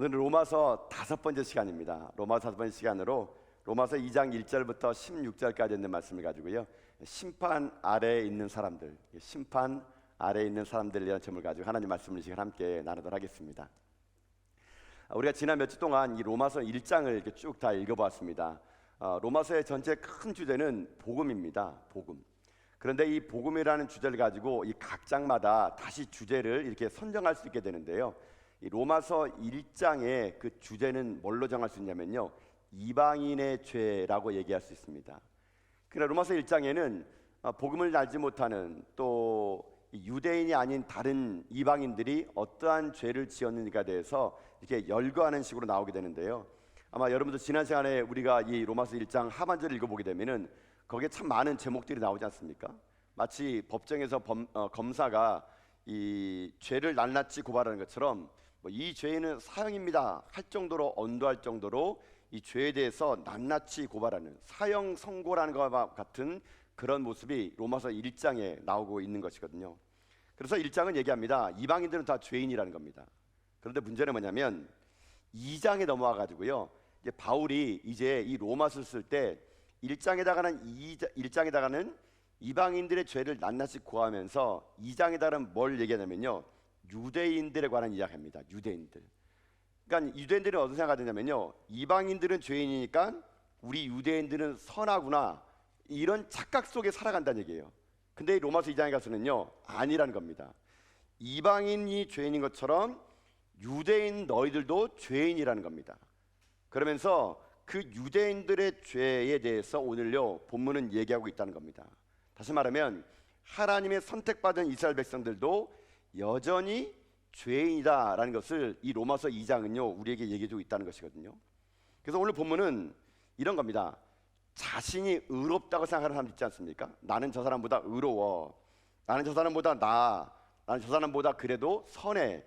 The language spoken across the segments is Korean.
오늘 로마서 다섯 번째 시간입니다. 로마서 다섯 번째 시간으로 로마서 2장 1절부터 16절까지 있는 말씀을 가지고요. 심판 아래에 있는 사람들, 심판 아래에 있는 사람들이라는 점을 가지고 하나님 말씀을 지금 함께 나누도록 하겠습니다. 우리가 지난 몇 주 동안 이 로마서 1장을 이렇게 쭉 다 읽어보았습니다. 어, 로마서의 전체 큰 주제는 복음입니다. 복음. 그런데 이 복음이라는 주제를 가지고 이 각 장마다 다시 주제를 이렇게 선정할 수 있게 되는데요. 이 로마서 1장의 그 주제는 뭘로 정할 수 있냐면요. 이방인의 죄라고 얘기할 수 있습니다. 그러나 로마서 1장에는 어, 복음을 알지 못하는 또 유대인이 아닌 다른 이방인들이 어떠한 죄를 지었는지에 대해서 이렇게 열거하는 식으로 나오게 되는데요. 아마 여러분도 지난 시간에 우리가 이 로마서 1장 하반절을 읽어보게 되면은 거기에 참 많은 제목들이 나오지 않습니까? 마치 법정에서 범, 어, 검사가 이 죄를 낱낱이 고발하는 것처럼 뭐 이 죄는 사형입니다 할 정도로 언도할 정도로 이 죄에 대해서 낱낱이 고발하는 사형 선고라는 것과 같은 그런 모습이 로마서 1장에 나오고 있는 것이거든요. 그래서 1장은 얘기합니다. 이방인들은 다 죄인이라는 겁니다. 그런데 문제는 뭐냐면 2장에 넘어와 가지고요. 이제 바울이 이제 이 로마서를 쓸 때 1장에다가는 1장에다가는 이방인들의 죄를 낱낱이 고하면서 2장에다가는 뭘 얘기하냐면요. 유대인들에 관한 이야기합니다. 유대인들. 그러니까 유대인들은 어떻게 생각하냐면요. 이방인들은 죄인이니까 우리 유대인들은 선하구나. 이런 착각 속에 살아간다는 얘기예요. 근데 로마서 2장에 가서는요. 아니라는 겁니다. 이방인이 죄인인 것처럼 유대인 너희들도 죄인이라는 겁니다. 그러면서 그 유대인들의 죄에 대해서 오늘요 본문은 얘기하고 있다는 겁니다. 다시 말하면 하나님의 선택받은 이스라엘 백성들도 여전히 죄인이다라는 것을 이 로마서 2장은요 우리에게 얘기해주고 있다는 것이거든요. 그래서 오늘 본문은 이런 겁니다. 자신이 의롭다고 생각하는 사람 있지 않습니까? 나는 저 사람보다 의로워. 나는 저 사람보다 나. 나는 저 사람보다 그래도 선해.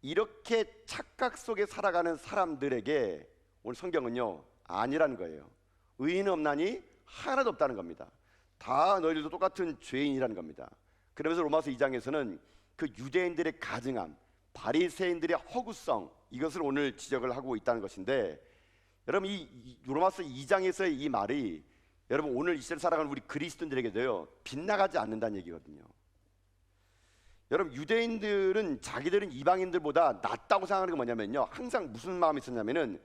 이렇게 착각 속에 살아가는 사람들에게 오늘 성경은요 아니라는 거예요. 의인은 없나니 하나도 없다는 겁니다. 다 너희들도 똑같은 죄인이라는 겁니다. 그러면서 로마서 2장에서는 그 유대인들의 가증함, 바리새인들의 허구성 이것을 오늘 지적을 하고 있다는 것인데 여러분 이 로마서 2장에서의 이 말이 여러분 오늘 이 시대를 살아가는 우리 그리스도인들에게도요 빗나가지 않는다는 얘기거든요. 여러분 유대인들은 자기들은 이방인들보다 낫다고 생각하는 게 뭐냐면요 항상 무슨 마음이 있었냐면은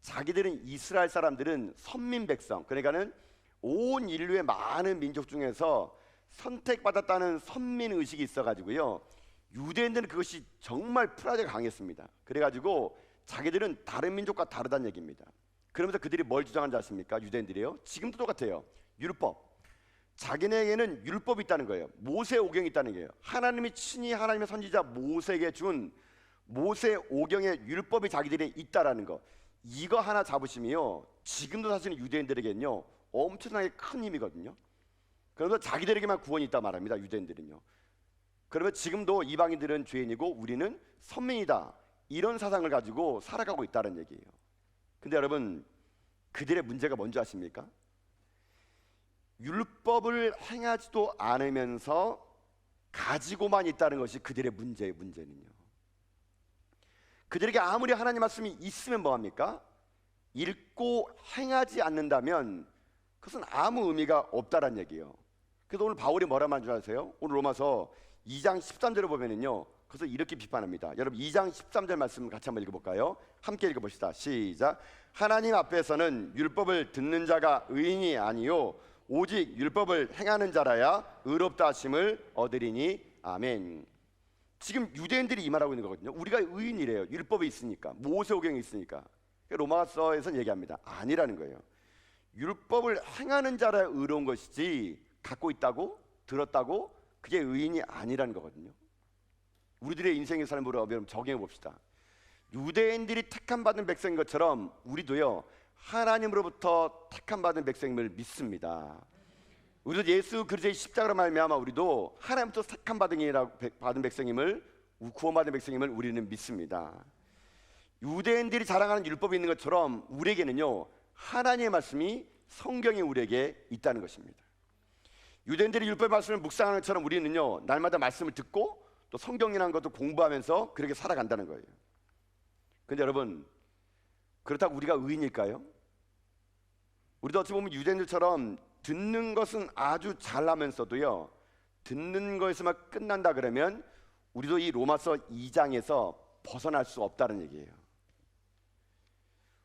자기들은 이스라엘 사람들은 선민 백성 그러니까는 온 인류의 많은 민족 중에서 선택받았다는 선민 의식이 있어가지고요 유대인들은 그것이 정말 프라이드가 강했습니다 그래가지고 자기들은 다른 민족과 다르다는 얘기입니다 그러면서 그들이 뭘 주장하는지 아십니까 유대인들이요 지금도 똑같아요 율법 자기네에게는 율법이 있다는 거예요. 모세 오경이 있다는 거예요. 하나님이 친히 하나님의 선지자 모세에게 준 모세 오경의 율법이 자기들이 있다라는 거. 이거 하나 잡으시면요. 지금도 사실은 유대인들에게는요. 엄청나게 큰 힘이거든요. 그래서 자기들에게만 구원이 있다 말합니다. 유대인들은요. 그러면 지금도 이방인들은 죄인이고 우리는 선민이다. 이런 사상을 가지고 살아가고 있다는 얘기예요. 근데 여러분 그들의 문제가 뭔지 아십니까? 율법을 행하지도 않으면서 가지고만 있다는 것이 그들의 문제의 문제는요. 그들에게 아무리 하나님 말씀이 있으면 뭐합니까? 읽고 행하지 않는다면 그것은 아무 의미가 없다란 얘기예요. 그래서 오늘 바울이 뭐라 말하는 줄 아세요? 오늘 로마서 2장 13절을 보면은요. 그래서 이렇게 비판합니다. 여러분 2장 13절 말씀 같이 한번 읽어볼까요? 함께 읽어봅시다. 시작. 하나님 앞에서는 율법을 듣는 자가 의인이 아니요 오직 율법을 행하는 자라야 의롭다 하심을 얻으리니 아멘. 지금 유대인들이 이 말하고 있는 거거든요. 우리가 의인이래요. 율법이 있으니까 모세오경이 있으니까. 로마서에서는 얘기합니다. 아니라는 거예요. 율법을 행하는 자라야 의로운 것이지 갖고 있다고 들었다고 그게 의인이 아니라는 거거든요. 우리들의 인생의 삶으로 여러분 적용해 봅시다. 유대인들이 택함 받은 백성인 것처럼 우리도요 하나님으로부터 택함 받은 백성임을 믿습니다. 우리도 예수 그리스도의 십자가로 말미암아 우리도 하나님부터 택함 받은 받은 백성임을 구원받은 백성임을 우리는 믿습니다. 유대인들이 자랑하는 율법이 있는 것처럼 우리에게는요 하나님의 말씀이 성경에 우리에게 있다는 것입니다. 유대인들이 율법 말씀을 묵상하는 것처럼 우리는요 날마다 말씀을 듣고 또 성경이라는 것도 공부하면서 그렇게 살아간다는 거예요. 근데 여러분 그렇다고 우리가 의인일까요? 우리도 어찌 보면 유대인들처럼 듣는 것은 아주 잘나면서도요 듣는 거에서만 끝난다 그러면 우리도 이 로마서 2장에서 벗어날 수 없다는 얘기예요.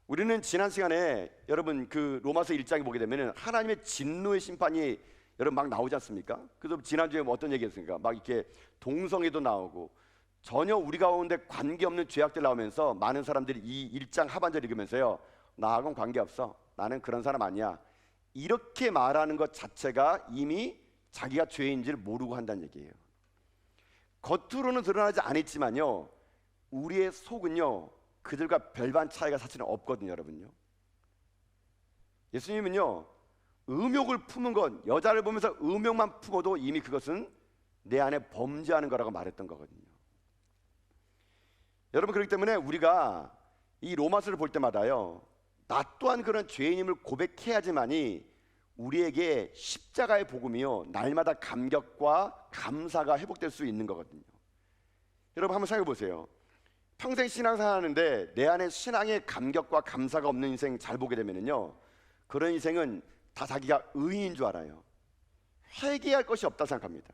우리는 지난 시간에 여러분 그 로마서 1장에 보게 되면은 하나님의 진노의 심판이 여러분 막 나오지 않습니까? 그래서 지난주에 뭐 어떤 얘기했습니까? 막 이렇게 동성애도 나오고 전혀 우리 가운데 관계없는 죄악들 나오면서 많은 사람들이 이 1장 하반절 읽으면서요. 나하고는 관계없어. 나는 그런 사람 아니야. 이렇게 말하는 것 자체가 이미 자기가 죄인지를 모르고 한다는 얘기예요. 겉으로는 드러나지 않았지만요. 우리의 속은요. 그들과 별반 차이가 사실은 없거든요, 여러분요. 예수님은요. 의욕을 품은 건 여자를 보면서 의욕만 품어도 이미 그것은 내 안에 범죄하는 거라고 말했던 거거든요. 여러분 그렇기 때문에 우리가 이 로마서를 볼 때마다요. 나 또한 그런 죄인임을 고백해야지만이 우리에게 십자가의 복음이요 날마다 감격과 감사가 회복될 수 있는 거거든요. 여러분 한번 생각해 보세요. 평생 신앙생활 하는데 내 안에 신앙의 감격과 감사가 없는 인생 잘 보게 되면은요 그런 인생은 다 자기가 의인인 줄 알아요. 회개할 것이 없다 생각합니다.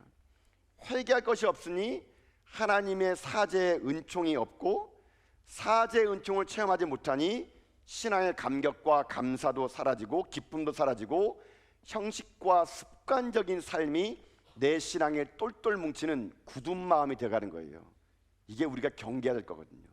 회개할 것이 없으니 하나님의 사제의 은총이 없고 사제의 은총을 체험하지 못하니 신앙의 감격과 감사도 사라지고 기쁨도 사라지고 형식과 습관적인 삶이 내 신앙에 똘똘 뭉치는 굳은 마음이 되가는 거예요. 이게 우리가 경계해야 될 거거든요.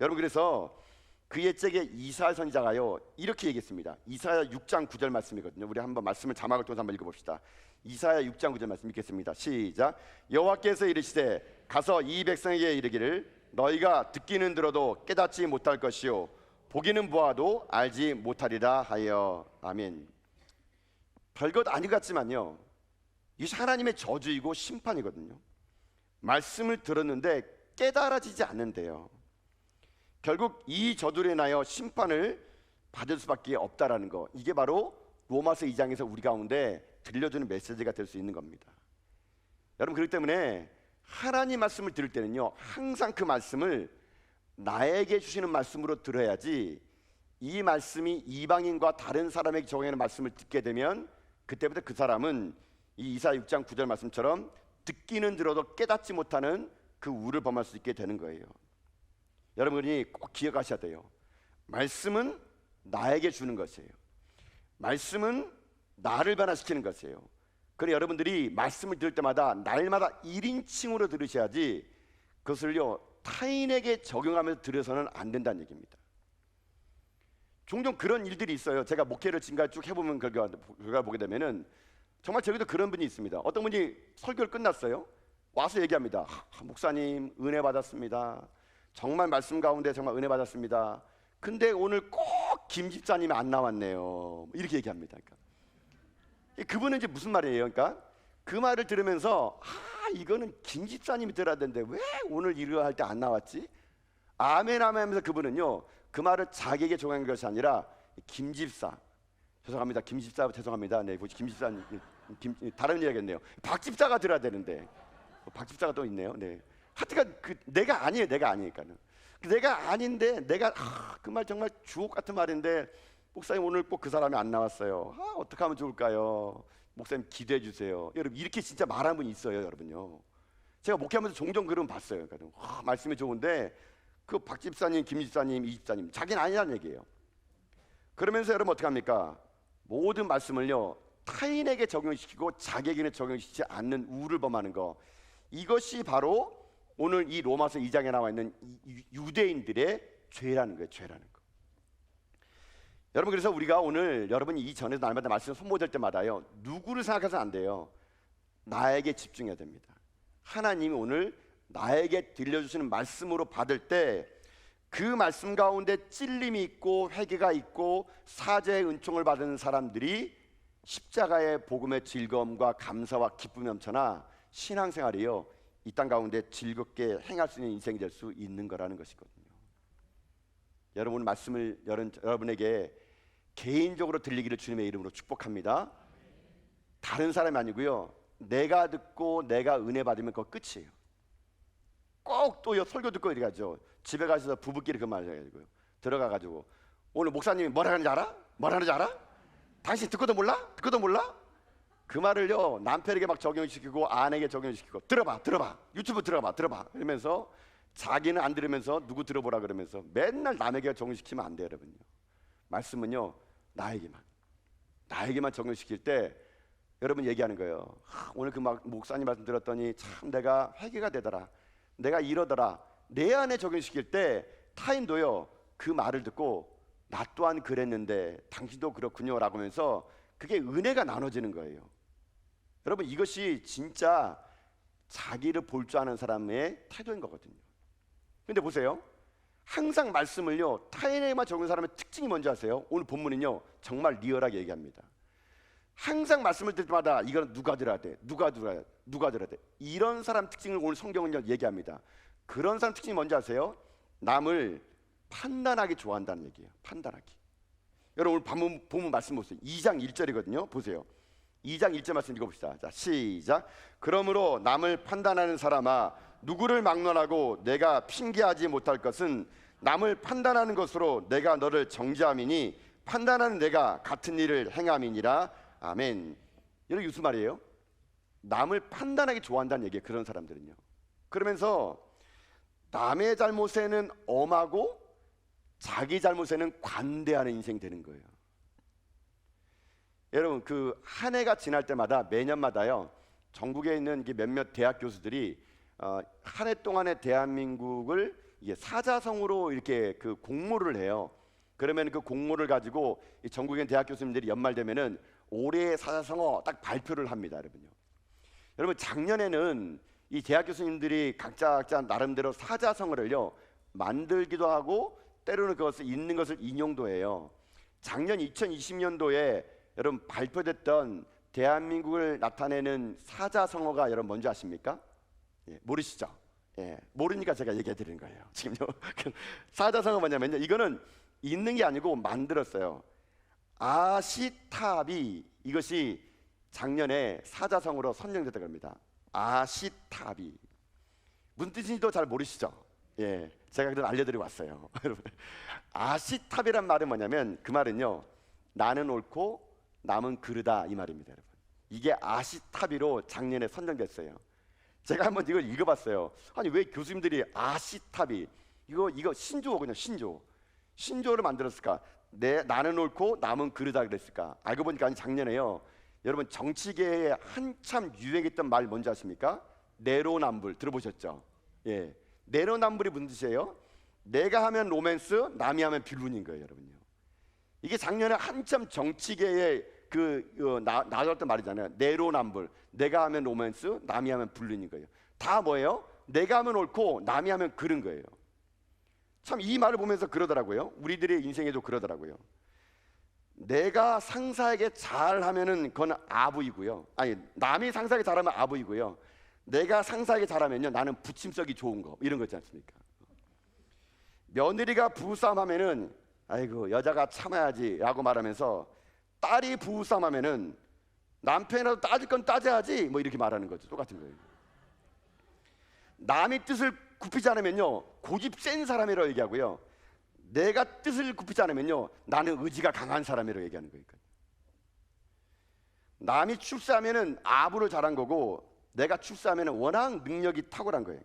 여러분 그래서 그의 짝에 이사야 선지자가요 이렇게 얘기했습니다. 이사야 6장 9절 말씀이거든요. 우리 한번 말씀을 자막을 통해서 한번 읽어봅시다. 이사야 6장 9절 말씀 읽겠습니다. 시작. 여호와께서 이르시되 가서 이 백성에게 이르기를 너희가 듣기는 들어도 깨닫지 못할 것이요 보기는 보아도 알지 못하리라 하여 아멘. 별것 아니 같지만요. 이것이 하나님의 저주이고 심판이거든요. 말씀을 들었는데 깨달아지지 않는데요. 결국 이 저들에 인하여 심판을 받을 수밖에 없다라는 거. 이게 바로 로마서 2장에서 우리 가운데 들려주는 메시지가 될 수 있는 겁니다. 여러분 그렇기 때문에 하나님 말씀을 들을 때는요. 항상 그 말씀을 나에게 주시는 말씀으로 들어야지 이 말씀이 이방인과 다른 사람에게 적용하는 말씀을 듣게 되면 그때부터 그 사람은 이 이사 6장 9절 말씀처럼 듣기는 들어도 깨닫지 못하는 그 우를 범할 수 있게 되는 거예요. 여러분이 꼭 기억하셔야 돼요. 말씀은 나에게 주는 것이에요. 말씀은 나를 변화시키는 것이에요. 그래 여러분들이 말씀을 들을 때마다 날마다 1인칭으로 들으셔야지 그것을요 타인에게 적용하면서 들어서는 안 된다는 얘기입니다. 종종 그런 일들이 있어요. 제가 목회를 지금까지 쭉 해보면 결과, 보게 되면은 정말 저기도 그런 분이 있습니다. 어떤 분이 설교를 끝났어요. 와서 얘기합니다. 아, 목사님 은혜 받았습니다. 정말 말씀 가운데 정말 은혜 받았습니다. 근데 오늘 꼭 김 집사님이 안 나왔네요. 이렇게 얘기합니다. 그러니까. 그분은 이제 무슨 말이에요? 그러니까 그 말을 들으면서 아 이거는 김 집사님이 들어야 되는데 왜 오늘 일을 할 때 안 나왔지? 아멘 아멘 하면서 그분은요 그 말을 자기에게 적용한 것이 아니라 김 집사 죄송합니다 김 집사 죄송합니다 네김 집사님 김, 다른 이야기겠네요 박 집사가 들어야 되는데 박 집사가 또 있네요 네 하여튼 그 내가 아니에요 내가 아니니까는. 내가 아닌데 내가 아, 그말 정말 주옥 같은 말인데 목사님 오늘 꼭 그 사람이 안 나왔어요. 아, 어떻게 하면 좋을까요? 목사님 기대해 주세요. 여러분 이렇게 진짜 말하는 분이 있어요 여러분요. 제가 목회하면서 종종 그런 분 봤어요. 그러니까 와, 말씀이 좋은데 그 박 집사님, 김 집사님, 이 집사님 자기는 아니라는 얘기예요. 그러면서 여러분 어떻게 합니까? 모든 말씀을요 타인에게 적용시키고 자기에게는 적용시키지 않는 우를 범하는 거. 이것이 바로 오늘 이 로마서 2장에 나와 있는 유대인들의 죄라는 거예요. 죄라는 거. 여러분 그래서 우리가 오늘 여러분이 이 전에도 날마다 말씀 손모될 때마다요 누구를 생각해서 안 돼요. 나에게 집중해야 됩니다. 하나님이 오늘 나에게 들려주시는 말씀으로 받을 때 그 말씀 가운데 찔림이 있고 회개가 있고 사제의 은총을 받은 사람들이 십자가의 복음의 즐거움과 감사와 기쁨이 넘쳐나 신앙생활이요 이 땅 가운데 즐겁게 행할 수 있는 인생이 될 수 있는 거라는 것이거든요. 여러분 말씀을 여러분에게 개인적으로 들리기를 주님의 이름으로 축복합니다. 다른 사람이 아니고요. 내가 듣고 내가 은혜 받으면 그거 끝이에요. 꼭 또 설교 듣고 이래 가죠. 집에 가셔서 부부끼리 그 말을 해가지고요. 들어가 가지고 오늘 목사님이 뭐라 하는지 알아? 뭐라 하는지 알아? 당신 듣고도 몰라? 듣고도 몰라? 그 말을요 남편에게 막 적용시키고 아내에게 적용시키고 들어봐 들어봐 유튜브 들어봐 들어봐 이러면서 자기는 안 들으면서 누구 들어보라 그러면서 맨날 남에게 적용시키면 안 돼요 여러분요. 말씀은요 나에게만. 나에게만 적용시킬 때 여러분 얘기하는 거예요. 하, 오늘 그 막 목사님 말씀 들었더니 참 내가 회개가 되더라. 내가 이러더라. 내 안에 적용시킬 때 타인도요 그 말을 듣고 나 또한 그랬는데 당신도 그렇군요라고 하면서 그게 은혜가 나눠지는 거예요. 여러분 이것이 진짜 자기를 볼 줄 아는 사람의 태도인 거거든요. 근데 보세요. 항상 말씀을요 타인에게만 적은 사람의 특징이 뭔지 아세요? 오늘 본문은요 정말 리얼하게 얘기합니다. 항상 말씀을 들 때마다 이거는 누가 들어야 돼, 누가 들어야 돼, 누가 들어야 돼. 이런 사람 특징을 오늘 성경은요 얘기합니다. 그런 사람 특징이 뭔지 아세요? 남을 판단하기 좋아한다는 얘기예요. 판단하기. 여러분 오늘 본문 말씀 보세요. 2장 1절이거든요. 보세요. 2장 1절 말씀 읽어봅시다. 자 시작. 그러므로 남을 판단하는 사람아 누구를 막론하고 내가 핑계하지 못할 것은 남을 판단하는 것으로 내가 너를 정죄함이니 판단하는 내가 같은 일을 행함이니라. 아멘. 여러분 무슨 말이에요? 남을 판단하기 좋아한다는 얘기예요. 그런 사람들은요. 그러면서 남의 잘못에는 엄하고 자기 잘못에는 관대하는 인생이 되는 거예요. 여러분 그 한 해가 지날 때마다 매년마다요 전국에 있는 몇몇 대학 교수들이 어, 한해 동안의 대한민국을 이게 사자성어로 이렇게 그 공모를 해요. 그러면 그 공모를 가지고 있는 대학 교수님들이 연말 되면은 올해의 사자성어 딱 발표를 합니다, 여러분요. 여러분 작년에는 이 대학 교수님들이 각자 각자 나름대로 사자성어를요 만들기도 하고 때로는 그것을 있는 것을 인용도 해요. 작년 2020년도에 여러분 발표됐던 대한민국을 나타내는 사자성어가 여러분 뭔지 아십니까? 예, 모르시죠? 예, 모르니까 제가 얘기해 드리는 거예요. 지금요. 그 사자성어 뭐냐면요. 이거는 있는 게 아니고 만들었어요. 아시타비 이것이 작년에 사자성어로 선정됐다고 합니다. 아시타비 무슨 뜻인지도 잘 모르시죠? 예, 제가 그럼 알려드리고 왔어요. 아시탑이란 말은 뭐냐면 그 말은요, 나는 옳고 남은 그르다 이 말입니다, 여러분. 이게 아시타비로 작년에 선정됐어요. 제가 한번 이걸 읽어봤어요. 아니 왜 교수님들이 아시타비 이거 이거 신조어 그냥 신조 신조어를 만들었을까? 내 나는 옳고 남은 그르다 그랬을까? 알고 보니까 아니 작년에요. 여러분 정치계에 한참 유행했던 말 뭔지 아십니까? 내로남불 들어보셨죠? 예. 내로남불이 무슨 뜻이에요? 내가 하면 로맨스, 남이 하면 빌룬인 거예요, 여러분요. 이게 작년에 한참 정치계에 그 어, 나, 나왔던 말이잖아요. 내로남불. 내가 하면 로맨스, 남이 하면 불륜인 거예요. 다 뭐예요? 내가 하면 옳고 남이 하면 그른 거예요. 참 이 말을 보면서 그러더라고요. 우리들의 인생에도 그러더라고요. 내가 상사에게 잘하면은 그건 아부이고요. 아니 남이 상사에게 잘하면 아부이고요. 내가 상사에게 잘하면요 나는 부침성이 좋은 거 이런 거 있지 않습니까? 며느리가 부부싸움하면은 아이고 여자가 참아야지라고 말하면서 딸이 부부싸움하면은 남편이라도 따질 건 따져야지 뭐 이렇게 말하는 거죠 똑같은 거예요. 남이 뜻을 굽히지 않으면요 고집 센 사람이라고 얘기하고요. 내가 뜻을 굽히지 않으면요 나는 의지가 강한 사람이라고 얘기하는 거니까. 남이 출세하면은 아부를 잘한 거고 내가 출세하면 워낙 능력이 탁월한 거예요.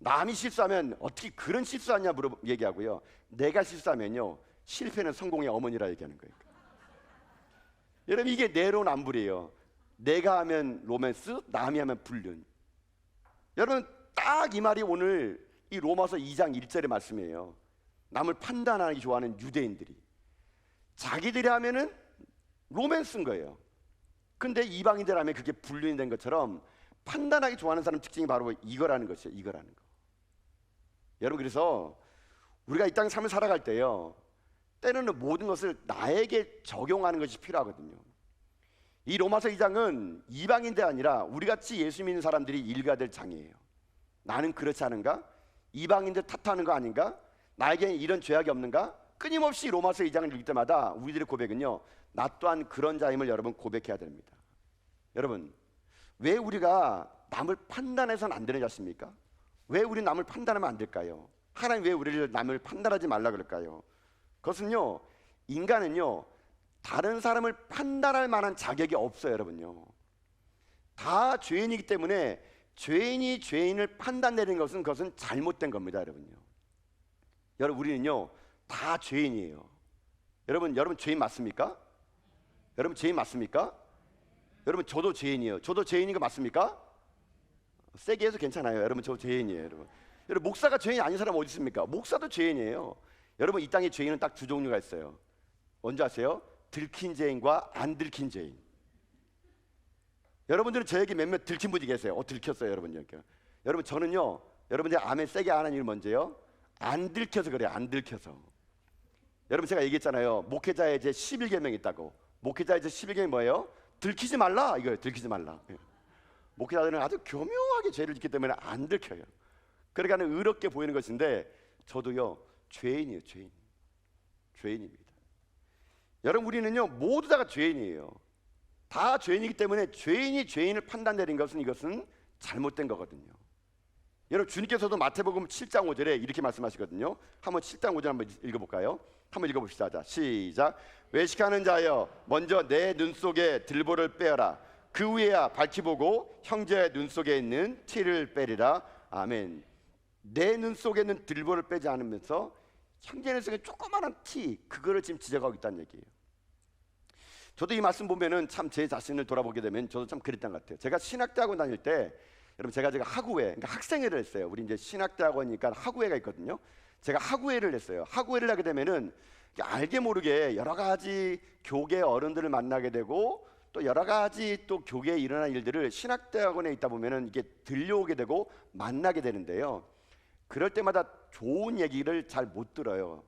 남이 실수하면 어떻게 그런 실수하냐 물어 얘기하고요. 내가 실수하면요 실패는 성공의 어머니라 얘기하는 거예요. 여러분 이게 내로남불이에요. 내가 하면 로맨스, 남이 하면 불륜. 여러분 딱 이 말이 오늘 이 로마서 2장 1절의 말씀이에요. 남을 판단하기 좋아하는 유대인들이 자기들이 하면은 로맨스인 거예요. 근데 이방인들 하면 그게 불륜이 된 것처럼 판단하기 좋아하는 사람 특징이 바로 이거라는 것이에요. 이거라는 거. 여러분 그래서 우리가 이 땅 삶을 살아갈 때요. 때로는 모든 것을 나에게 적용하는 것이 필요하거든요. 이 로마서 2장은 이방인들 아니라 우리 같이 예수 믿는 사람들이 읽어야 될 장이에요. 나는 그렇지 않은가? 이방인들 탓하는 거 아닌가? 나에게 이런 죄악이 없는가? 끊임없이 로마서 2장을 읽을 때마다 우리들의 고백은요. 나 또한 그런 자임을 여러분 고백해야 됩니다. 여러분 왜 우리가 남을 판단해서는 안 되는 자십니까? 왜 우리 남을 판단하면 안 될까요? 하나님 왜 우리를 남을 판단하지 말라 그럴까요? 그것은요 인간은요 다른 사람을 판단할 만한 자격이 없어요 여러분요 다 죄인이기 때문에 죄인이 죄인을 판단 내리는 것은 그것은 잘못된 겁니다 여러분요 여러분 우리는요 다 죄인이에요 여러분 여러분 죄인 맞습니까? 여러분 죄인 맞습니까? 여러분 저도 죄인이에요 저도 죄인인 거 맞습니까? 세게 해서 괜찮아요 여러분 저 죄인이에요 여러분 여러분 목사가 죄인이 아닌 사람 어디 있습니까? 목사도 죄인이에요 여러분 이 땅에 죄인은 딱 두 종류가 있어요. 뭔지 아세요? 들킨 죄인과 안 들킨 죄인. 여러분들은 저에게 몇몇 들킨 분이 계세요. 어 들켰어요 여러분 여기 여러분 저는요 여러분들 아멘 세게 안 하는 이유 뭔지요? 안 들켜서 그래요 안 들켜서. 여러분 제가 얘기했잖아요. 목회자의 제 11계명 있다고. 목회자의 제 11계명이 뭐예요? 들키지 말라! 이거예요 들키지 말라. 예. 목회자들은 아주 교묘하게 죄를 짓기 때문에 안 들켜요. 그러니까 의롭게 보이는 것인데 저도요 죄인이에요 죄인. 죄인입니다. 여러분 우리는요 모두 다가 죄인이에요. 다 죄인이기 때문에 죄인이 죄인을 판단 내린 것은 이것은 잘못된 거거든요. 여러분 주님께서도 마태복음 7장 5절에 이렇게 말씀하시거든요. 한번 7장 5절 한번 읽어볼까요? 한번 읽어봅시다. 자 시작. 외식하는 자여 먼저 내 눈 속에 들보를 빼어라. 그 후에야 밝히 보고 형제의 눈 속에 있는 티를 빼리라. 아멘 내 눈 속에 있는 들보를 빼지 않으면서 형제 눈 속에 조그마한 티 그거를 지금 지적하고 있다는 얘기예요. 저도 이 말씀 보면은 참 제 자신을 돌아보게 되면 저도 참 그랬던 것 같아요. 제가 신학대학원 다닐 때 여러분 제가 제가 학우회 그러니까 학생회를 했어요. 우리 이제 신학대학원이니까 학우회가 있거든요. 제가 학우회를 했어요. 학우회를 하게 되면은 알게 모르게 여러 가지 교계 어른들을 만나게 되고 또 여러 가지 또 교계에 일어난 일들을 신학대학원에 있다 보면은 이게 들려오게 되고 만나게 되는데요. 그럴 때마다 좋은 얘기를 잘 못 들어요.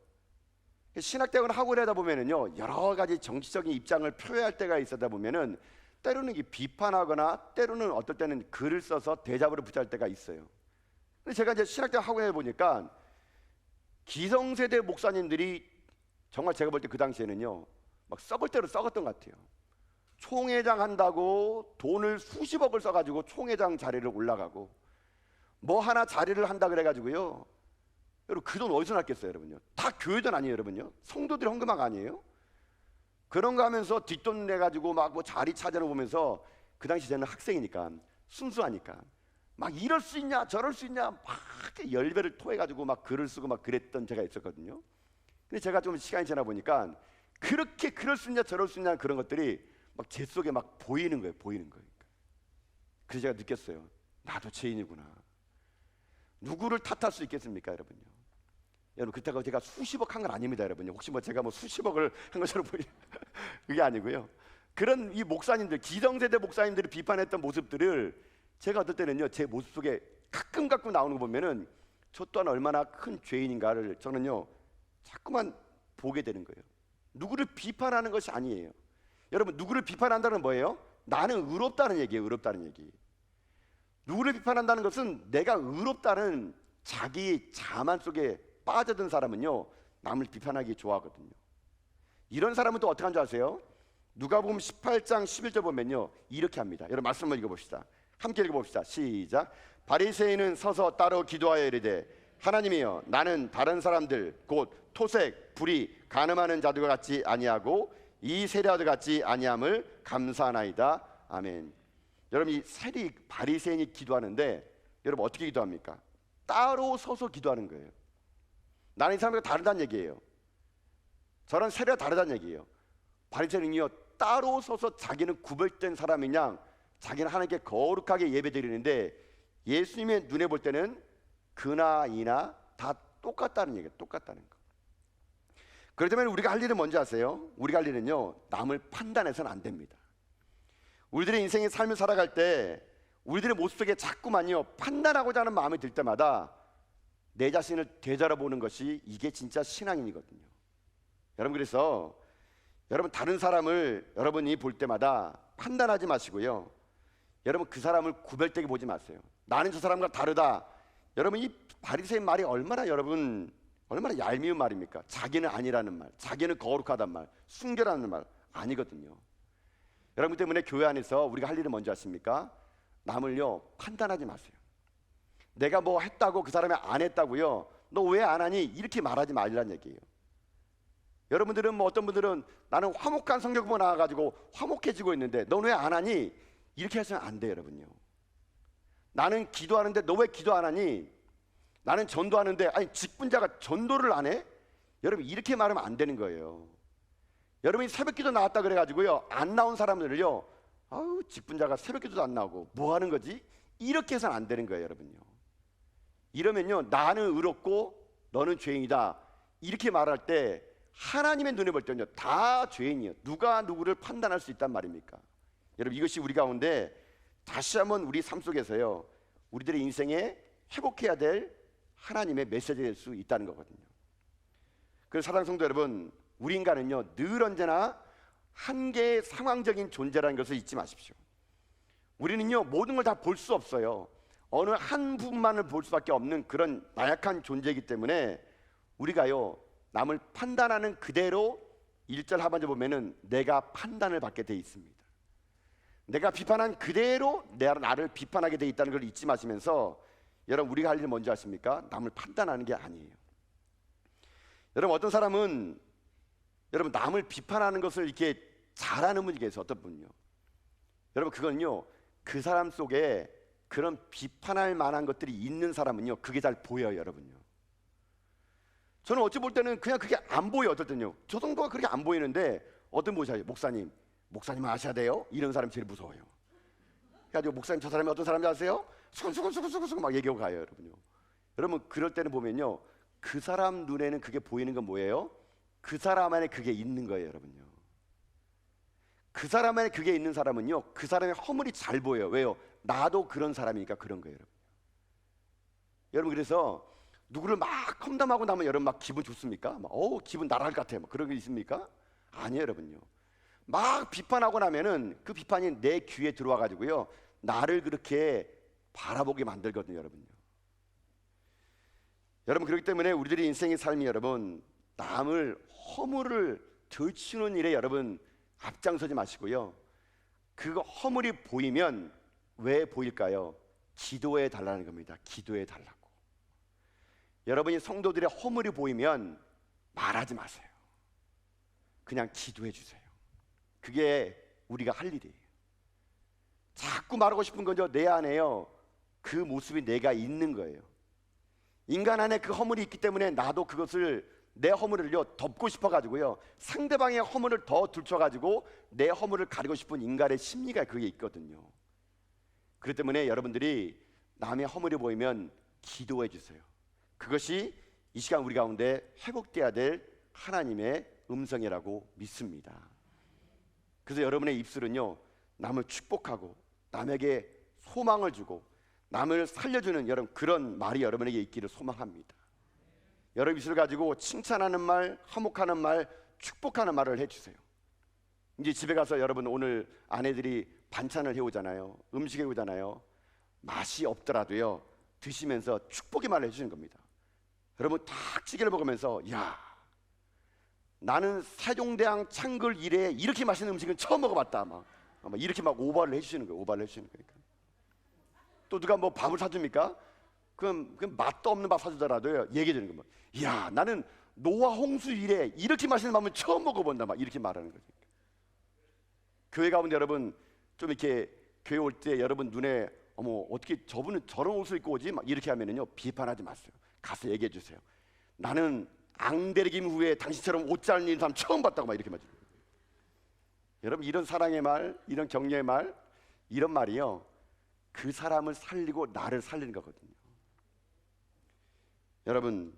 신학대학원 학원에 하다 보면은요 여러 가지 정치적인 입장을 표현할 때가 있어다 보면은 때로는 비판하거나 때로는 어떨 때는 글을 써서 대잡으로 붙할 때가 있어요. 근데 제가 이제 신학대학 학원에 보니까 기성세대 목사님들이 정말 제가 볼 때 그 당시에는요 막 썩을 대로 썩었던 것 같아요. 총회장 한다고 돈을 수십억을 써가지고 총회장 자리를 올라가고 뭐 하나 자리를 한다 그래가지고요. 여러분 그 돈 어디서 났겠어요, 여러분요? 다 교회 돈 아니에요, 여러분요? 성도들이 헌금한 거 아니에요? 그런 거 하면서 뒷돈 내가지고 막 뭐 자리 찾아는 보면서 그 당시 저는 학생이니까 순수하니까 막 이럴 수 있냐 저럴 수 있냐 막 열배를 토해가지고 막 글을 쓰고 막 그랬던 제가 있었거든요. 근데 제가 좀 시간이 지나 보니까 그렇게 그럴 수 있냐 저럴 수 있냐 그런 것들이 막 제 속에 막 보이는 거예요, 보이는 거예요. 그래서 제가 느꼈어요. 나도 죄인이구나. 누구를 탓할 수 있겠습니까, 여러분요? 여러분 그때가 제가 수십억 한 건 아닙니다, 여러분요. 혹시 뭐 제가 뭐 수십억을 한 것처럼 보이 그게 아니고요. 그런 이 목사님들 기성세대 목사님들이 비판했던 모습들을 제가 어떨 때는요 제 모습 속에 가끔 가끔 나오는 거 보면은 저 또한 얼마나 큰 죄인인가를 저는요 자꾸만 보게 되는 거예요. 누구를 비판하는 것이 아니에요. 여러분 누구를 비판한다는 뭐예요? 나는 의롭다는 얘기예요. 의롭다는 얘기. 누구를 비판한다는 것은 내가 의롭다는 자기 자만 속에 빠져든 사람은요 남을 비판하기 좋아하거든요. 이런 사람은 또 어떻게 하는 줄 아세요? 누가복음 18장 11절 보면요 이렇게 합니다. 여러분 말씀을 읽어봅시다. 함께 읽어봅시다. 시작. 바리새인은 서서 따로 기도하여 이르되 하나님이여 나는 다른 사람들 곧 토색, 불이, 가늠하는 자들과 같이 아니하고 이 세례자들 같이 아니함을 감사하나이다. 아멘. 여러분 이 세리 바리새인이 기도하는데 여러분 어떻게 기도합니까? 따로 서서 기도하는 거예요. 나는 이 사람과 다르다는 얘기예요. 저런 세례가 다르다는 얘기예요. 바리새인은요 따로 서서 자기는 구별된 사람이냐 자기는 하나님께 거룩하게 예배드리는데 예수님의 눈에 볼 때는 그나 이나 다 똑같다는 얘기예요. 똑같다는 거. 그렇다면 우리가 할 일은 뭔지 아세요? 우리가 할 일은요 남을 판단해서는 안 됩니다. 우리들의 인생의 삶을 살아갈 때 우리들의 모습 속에 자꾸만요 판단하고자 하는 마음이 들 때마다 내 자신을 되돌아보는 것이 이게 진짜 신앙인이거든요. 여러분 그래서 여러분 다른 사람을 여러분이 볼 때마다 판단하지 마시고요. 여러분 그 사람을 구별되게 보지 마세요. 나는 저 사람과 다르다. 여러분 이 바리새인 말이 얼마나 여러분 얼마나 얄미운 말입니까? 자기는 아니라는 말, 자기는 거룩하단 말, 순결하는 말 아니거든요. 여러분 때문에 교회 안에서 우리가 할 일은 뭔지 아십니까? 남을요 판단하지 마세요. 내가 뭐 했다고 그 사람이 안 했다고요. 너 왜 안 하니? 이렇게 말하지 말란 얘기예요. 여러분들은 뭐 어떤 분들은 나는 화목한 보고 나와가지고 화목해지고 있는데 넌 왜 안 하니? 이렇게 해서는 안 돼요, 여러분요. 나는 기도하는데 너 왜 기도 안 하니? 나는 전도하는데 아니 직분자가 전도를 안 해? 여러분 이렇게 말하면 안 되는 거예요. 여러분이 새벽기도 나왔다 그래가지고요 안 나온 사람들을요 아우 직분자가 새벽기도도 안 나오고 뭐 하는 거지? 이렇게 해서는 안 되는 거예요, 여러분요. 이러면요 나는 의롭고 너는 죄인이다 이렇게 말할 때 하나님의 눈에 볼 때는요 다 죄인이에요. 누가 누구를 판단할 수 있단 말입니까? 여러분 이것이 우리 가운데 다시 한번 우리 삶 속에서요 우리들의 인생에 회복해야 될 하나님의 메시지가 될수 있다는 거거든요. 그래서 사랑 성도 여러분, 우리 인간은요 늘 언제나 한계의 상황적인 존재라는 것을 잊지 마십시오. 우리는요 모든 걸 다 볼 수 없어요. 어느 한 부분만을 볼 수밖에 없는 그런 나약한 존재이기 때문에 우리가요 남을 판단하는 그대로 1절 하반절 보면은 내가 판단을 받게 돼 있습니다. 내가 비판한 그대로 내 나를 비판하게 돼 있다는 걸 잊지 마시면서 여러분 우리가 할일 뭔지 아십니까? 남을 판단하는 게 아니에요. 여러분 어떤 사람은 여러분 남을 비판하는 것을 이렇게 잘하는 분이 계세요. 어떤 분요. 여러분 그건요 그 사람 속에 그런 비판할 만한 것들이 있는 사람은요 그게 잘 보여요, 여러분요. 저는 어찌 볼 때는 그냥 그게 안 보여 어떨 때는요. 저 정도가 그렇게 안 보이는데 어떤 보셔요, 목사님. 목사님 아셔야 돼요. 이런 사람 제일 무서워요. 그래가지고 목사님 저 사람이 어떤 사람인지 아세요? 수근수근수근수근 막 얘기하고 가요, 여러분요. 여러분 그럴 때는 보면요, 그 사람 눈에는 그게 보이는 건 뭐예요? 그 사람 안에 그게 있는 거예요, 여러분요. 그 사람 안에 그게 있는 사람은요, 그 사람의 허물이 잘 보여요. 왜요? 나도 그런 사람이니까 그런 거예요, 여러분. 여러분 그래서 누구를 막 험담하고 나면 여러분 막 기분 좋습니까? 막 어우 기분 나랄 것 같아요. 막 그런 게 있습니까? 아니에요, 여러분요. 막 비판하고 나면은 그 비판이 내 귀에 들어와 가지고요 나를 그렇게 바라보게 만들거든요, 여러분요. 여러분 그렇기 때문에 우리들의 인생의 삶이 여러분 남을 허물을 들추는 일에 여러분 앞장서지 마시고요. 그 허물이 보이면 왜 보일까요? 기도해 달라는 겁니다. 기도해 달라고. 여러분이 성도들의 허물이 보이면 말하지 마세요. 그냥 기도해 주세요. 그게 우리가 할 일이에요. 자꾸 말하고 싶은 건요, 내 안에요. 그 모습이 내가 있는 거예요. 인간 안에 그 허물이 있기 때문에 나도 그것을 내 허물을요 덮고 싶어 가지고요 상대방의 허물을 더 들춰 가지고 내 허물을 가리고 싶은 인간의 심리가 그게 있거든요. 그렇기 때문에 여러분들이 남의 허물이 보이면 기도해 주세요. 그것이 이 시간 우리 가운데 회복돼야 될 하나님의 음성이라고 믿습니다. 그래서 여러분의 입술은요 남을 축복하고 남에게 소망을 주고 남을 살려주는 여러분 그런 말이 여러분에게 있기를 소망합니다. 여러분 입술 가지고 칭찬하는 말, 화목하는 말, 축복하는 말을 해주세요. 이제 집에 가서 여러분 오늘 아내들이 반찬을 해오잖아요. 음식 해오잖아요. 맛이 없더라도요 드시면서 축복의 말을 해주는 겁니다. 여러분 딱 찌개를 먹으면서 야 나는 세종대왕 창글 이래 이렇게 맛있는 음식은 처음 먹어봤다 막, 막 이렇게 막 오버를 해주시는 거예요. 오버를 해주시는 거니까. 또 누가 뭐 밥을 사줍니까? 그럼, 그럼 맛도 없는 밥 사주더라도요 얘기해 주는 거뭐 야 나는 노아 홍수 이래 이렇게 맛있는 밥은 처음 먹어본다 막 이렇게 말하는 거죠. 교회 가운데 여러분 좀 이렇게 교회 올 때 여러분 눈에 어머 어떻게 저분은 저런 옷을 입고 오지 막 이렇게 하면은요 비판하지 마세요. 가서 얘기해 주세요. 나는 앙대리김 후에 당신처럼 옷 잘 입는 사람 처음 봤다고 막 이렇게 말해요. 여러분 이런 사랑의 말, 이런 격려의 말, 이런 말이요 그 사람을 살리고 나를 살리는 거거든요. 여러분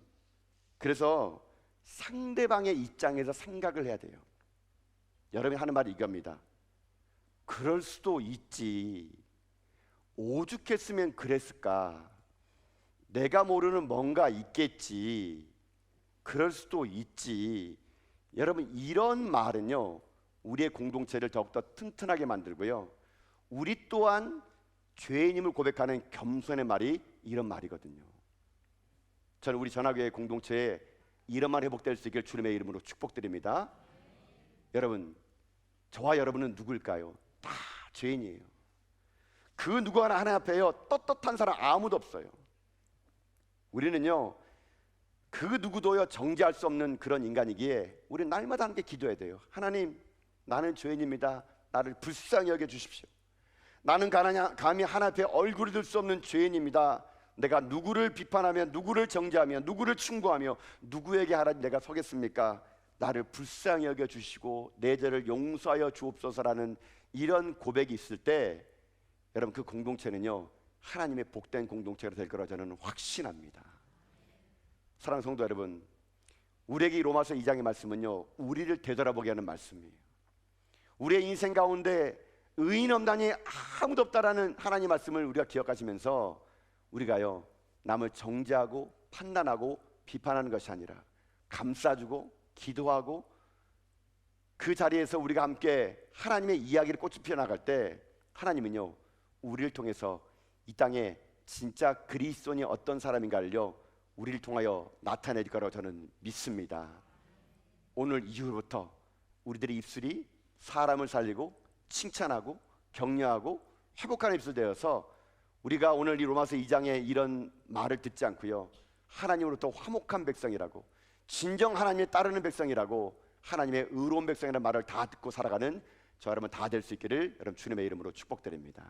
그래서 상대방의 입장에서 생각을 해야 돼요. 여러분이 하는 말이 이겁니다. 그럴 수도 있지. 오죽했으면 그랬을까? 내가 모르는 뭔가 있겠지. 그럴 수도 있지. 여러분 이런 말은요. 우리의 공동체를 더욱더 튼튼하게 만들고요. 우리 또한 죄인임을 고백하는 겸손의 말이 이런 말이거든요. 저는 우리 전화교회 공동체에 말 회복될 수 있길 주님의 이름으로 축복드립니다. 여러분, 저와 여러분은 누굴까요? 다 죄인이에요. 그 누구 하나 하나 앞에요 떳떳한 사람 아무도 없어요. 우리는요 그 누구도요 정죄할 수 없는 그런 인간이기에 우리 날마다 함께 기도해야 돼요. 하나님 나는 죄인입니다. 나를 불쌍히 여겨 주십시오. 나는 가나냐, 감히 하나 앞에 얼굴을 들 수 없는 죄인입니다. 내가 누구를 비판하며 누구를 정죄하며 누구를 충고하며 누구에게 하라 내가 서겠습니까? 나를 불쌍히 여겨 주시고 내 죄를 용서하여 주옵소서라는 이런 고백이 있을 때 여러분 그 공동체는요 하나님의 복된 공동체가 될 거라 저는 확신합니다. 사랑하는 성도 여러분, 우리에게 이 로마서 2장의 말씀은요 우리를 되돌아보게 하는 말씀이에요. 우리의 인생 가운데 의인 없다니 아무도 없다라는 하나님 말씀을 우리가 기억하시면서 우리가요 남을 정죄하고 판단하고 비판하는 것이 아니라 감싸주고 기도하고 그 자리에서 우리가 함께 하나님의 이야기를 꽃이 피어나갈 때 하나님은요 우리를 통해서 이 땅에 진짜 그리스도인이 어떤 사람인가를요 우리를 통하여 나타낼 거라고 저는 믿습니다. 오늘 이후부터 우리들의 입술이 사람을 살리고 칭찬하고 격려하고 회복하는 입술 되어서 우리가 오늘 이 로마서 2장에 이런 말을 듣지 않고요. 하나님으로부터 화목한 백성이라고 진정 하나님에 따르는 백성이라고 하나님의 의로운 백성이라는 말을 다 듣고 살아가는 저 여러분 다 될 수 있기를 여러분 주님의 이름으로 축복드립니다.